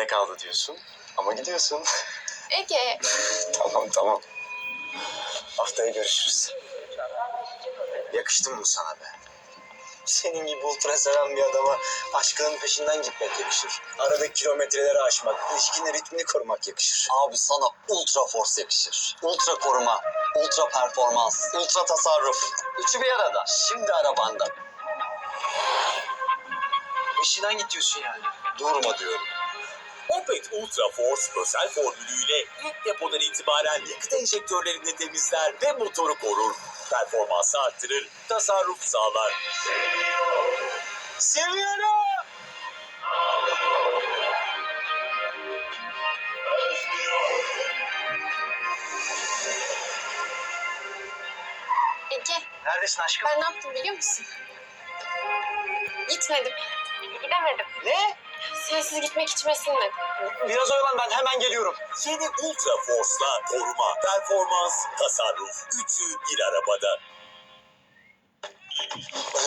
Geride kaldı diyorsun ama gidiyorsun. Ege, tamam tamam. Haftaya görüşürüz. Yakıştı mı sana be? Senin gibi ultra seven bir adama aşkının peşinden gitmek yakışır. Aradaki kilometreleri aşmak, ilişkinin ritmini korumak yakışır. Abi sana ultra force yakışır. Ultra koruma, ultra performans, ultra tasarruf. Üçü bir arada. Şimdi arabanda. İşinden gidiyorsun yani. Durma diyorum. Opet Ultra Force özel formülüyle ilk depodan itibaren yakıt enjektörlerini temizler ve motoru korur. Performansı arttırır, tasarruf sağlar. Seviyorum. Ege. Neredesin aşkım? Ben ne yaptım biliyor musun? Gitmedim. Gidemedim. Ne? Sensiz gitmek içime sinmedi. Biraz oyalan ben hemen geliyorum. Yeni Ultra Force'la koruma, performans, tasarruf. Üçü bir arabada.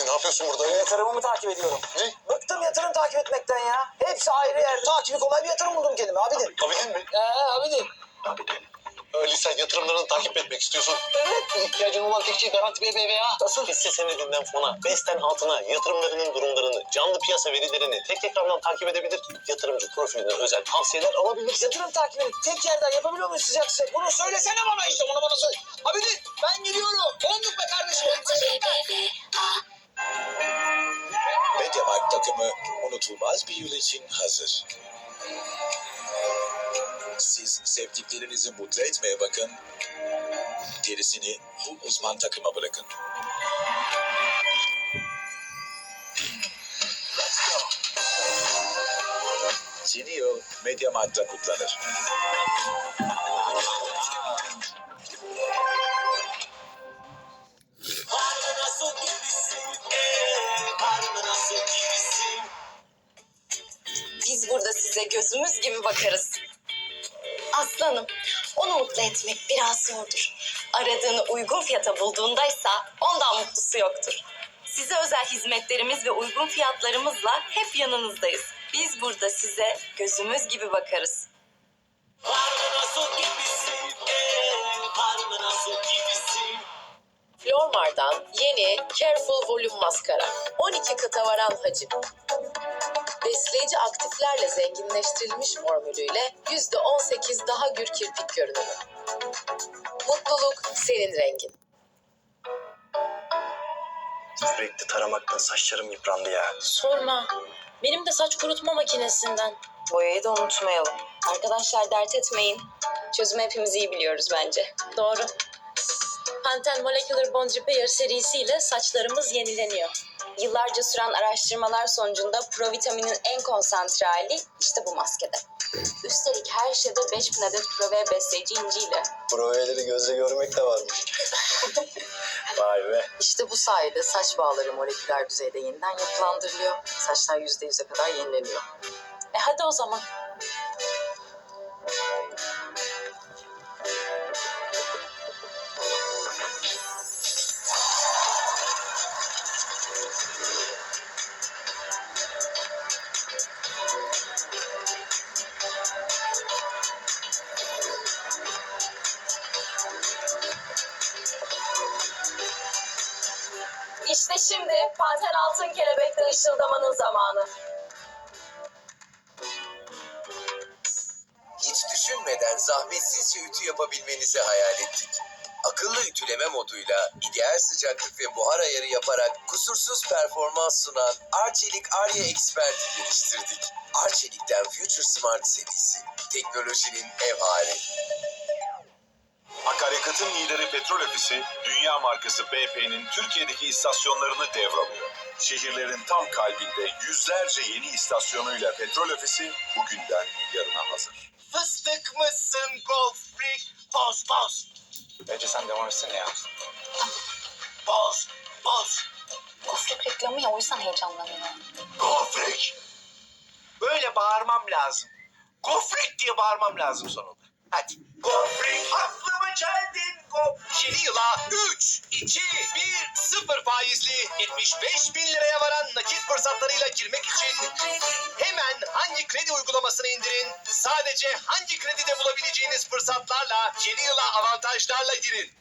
ne yapıyorsun burada? Yatırımımı takip ediyorum. Ne? Bıktım yatırım takip etmekten ya. Hepsi ayrı yerde. Takibi kolay bir yatırım buldum kendime abidin. Abidin mi? Ee abidin. Abidin. Öyle sen yatırımlarını takip etmek istiyorsun. Evet. İhtiyacın olan tek şey Garanti BBVA. Nasıl? Hisse senedinden fona, BES'ten altına yatırımlarının durumlarını, canlı piyasa verilerini tek ekrandan takip edebilir. Yatırımcı profiline özel tavsiyeler alabilir. Yatırım takibi tek yerden yapabiliyor muyuz sıcak sıcak? Bunu söylesene bana işte bunu bana söyle. Abidin ben gidiyorum. Onduk be kardeşim. Mediamarkt takımı unutulmaz bir yıl için hazır. Siz sevdiklerinizi mutlu etmeye bakın, gerisini bu uzman takıma bırakın. Yeni yıl Mediamarkt'ta kutlanır. Biz burada size gözümüz gibi bakarız. Aslanım, onu mutlu etmek biraz zordur. Aradığını uygun fiyata bulduğundaysa ondan mutlusu yoktur. Size özel hizmetlerimiz ve uygun fiyatlarımızla hep yanınızdayız. Biz burada size gözümüz gibi bakarız. Flormar'dan yeni Careful Volume Maskara. 12 kıta varan hacim. Besleyici aktiflerle zenginleştirilmiş formülüyle %18 daha gür kirpik görünümü. Mutluluk senin rengin. Sürekli taramaktan saçlarım yıprandı ya. Sorma. Benim de saç kurutma makinesinden. Boyayı da unutmayalım. Arkadaşlar dert etmeyin. Çözümü hepimiz iyi biliyoruz bence. Doğru. Pantene Molecular Bond Repair serisiyle saçlarımız yenileniyor. Yıllarca süren araştırmalar sonucunda provitaminin en konsantre hali işte bu maskede. Üstelik her şeyde 5000 adet prove besleyici inciyle. Proveleri gözle görmek de varmış. Vay be. İşte bu sayede saç bağları moleküler düzeyde yeniden yapılandırılıyor. Saçlar %100'e kadar yenileniyor. E hadi o zaman. İşte şimdi Panter Altın Kelebek'te ışıldamanın zamanı. Hiç düşünmeden zahmetsizce ütü yapabilmenizi hayal ettik. Akıllı ütüleme moduyla ideal sıcaklık ve buhar ayarı yaparak kusursuz performans sunan Arçelik Arya Expert'i geliştirdik. Arçelik'ten Future Smart serisi. Teknolojinin ev hali. Petrol Ofisi, dünya markası BP'nin Türkiye'deki istasyonlarını devralıyor. Şehirlerin tam kalbinde yüzlerce yeni istasyonuyla Petrol Ofisi bugünden yarına hazır. Fıstık mısın Golf Freak? Poz poz. Bence sen devam etsene ya. Poz poz. Gofret reklamı ya o yüzden heyecanlanıyorum. Golf Freak. Böyle bağırmam lazım. Golf Freak diye bağırmam lazım sonunda. Hadi. Golf 75 bin liraya varan nakit fırsatlarıyla girmek için hemen hangi kredi uygulamasını indirin, sadece hangi kredide bulabileceğiniz fırsatlarla yeni yıla avantajlarla girin.